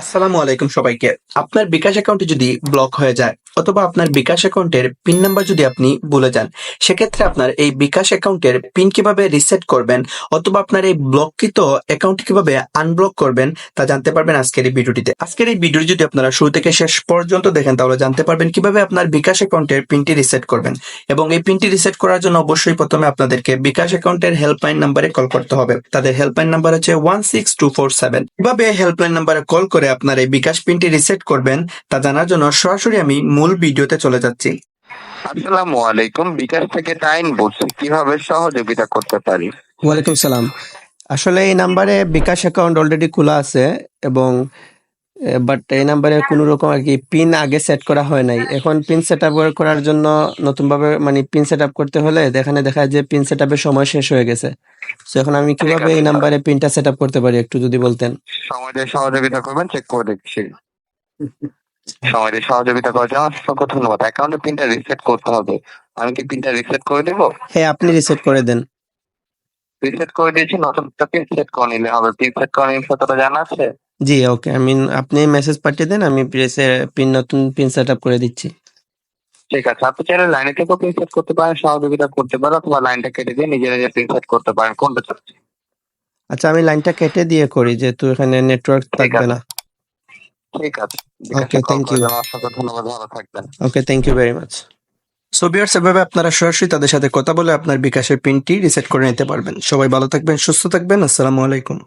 আসসালামু আলাইকুম সবাইকে। আপনার বিকাশ অ্যাকাউন্টে যদি ব্লক হয়ে যায় অথবা আপনার বিকাশ অ্যাকাউন্টের পিন নাম্বার যদি আপনি ভুলে যান, সেক্ষেত্রে আপনার এই বিকাশ অ্যাকাউন্টের পিন কীভাবে রিসেট করবেন অথবা আপনার এই ব্লককৃত অ্যাকাউন্ট কীভাবে আনব্লক করবেন, তা জানতে পারবেন আজকের এই ভিডিওটিতে। আজকের এই ভিডিওটি যদি আপনারা শুরু থেকে শেষ পর্যন্ত দেখেন, তাহলে জানতে পারবেন কীভাবে আপনার বিকাশ অ্যাকাউন্টের পিনটি রিসেট করবেন এবং এই পিনটি রিসেট করার জন্য অবশ্যই প্রথমে আপনাদেরকে বিকাশ অ্যাকাউন্টের হেল্পলাইন নাম্বারে কল করতে হবে। তাদের হেল্পলাইন নাম্বার হচ্ছে one six two four seven. কীভাবে হেল্পলাইন নাম্বারে কল করে আপনার এই বিকাশ পিনটি রিসেট করবেন, তা জানার জন্য সরাসরি আমি মূল ভিডিওতে চলে যাচ্ছি। আসসালামু আলাইকুম। বিকাশ থেকে টাইম বলছি। কীভাবে সহযোগিতা করতে পারি? ওয়ালাইকুম সালাম। আসলে এই নাম্বারে বিকাশ অ্যাকাউন্ট অলরেডি খোলা আছে এবং বাট এই নাম্বারে কোনো রকম আর কি পিন আগে সেট করা হয় নাই। এখন পিন সেট আপ করার জন্য নতুনভাবে মানে পিন সেট আপ করতে হলে এখানে দেখা যায় যে পিন সেট আপের সময় শেষ হয়ে গেছে। তো এখন আমি কীভাবে এই নাম্বারে পিনটা সেট আপ করতে পারি একটু যদি বলতেন? সময় দিয়ে সহযোগিতা করবেন চেক করে দেখছি। দিয়ে সহযোগিতা করার জন্য অসংখ্য ধন্যবাদ। অ্যাকাউন্টে পিনটা রিসেট করতে হবে। আমি কি পিনটা রিসেট করে দেবো? হ্যাঁ আপনি রিসেট করে দেন। রিসেট করে দিয়েছি নতুন একটা পিন সেট করে নিলে হবে। পিন সেট করার ইনফোটা জানা আছে? জি ওকে আমি আপনি মেসেজ পাঠিয়ে দেন আমি পিন নতুন পিন সেট আপ করে দিচ্ছি। ঠিক আছে আপনি চাইলে লাইনে থেকেও পিন সেট করতে পারেন সহযোগিতা করতে পারেন অথবা লাইনটা কেটে দিয়ে নিজে নিজে পিন সেট করতে পারেন। কোনটা চাচ্ছি আচ্ছা আমি লাইনটা কেটে দিয়ে করি যেহেতু এখানে নেটওয়ার্ক থাকবে না। ঠিক আছে ওকে থ্যাংক ইউ অসংখ্য ধন্যবাদ ভালো থাকবেন। Okay thank you very much so viewers এভাবে আপনারা সরাসরি তাদের সাথে কথা বলে আপনার বিকাশের পিনটি রিসেট করে নিতে পারবেন। সবাই ভালো থাকবেন সুস্থ থাকবেন আসসালামু আলাইকুম।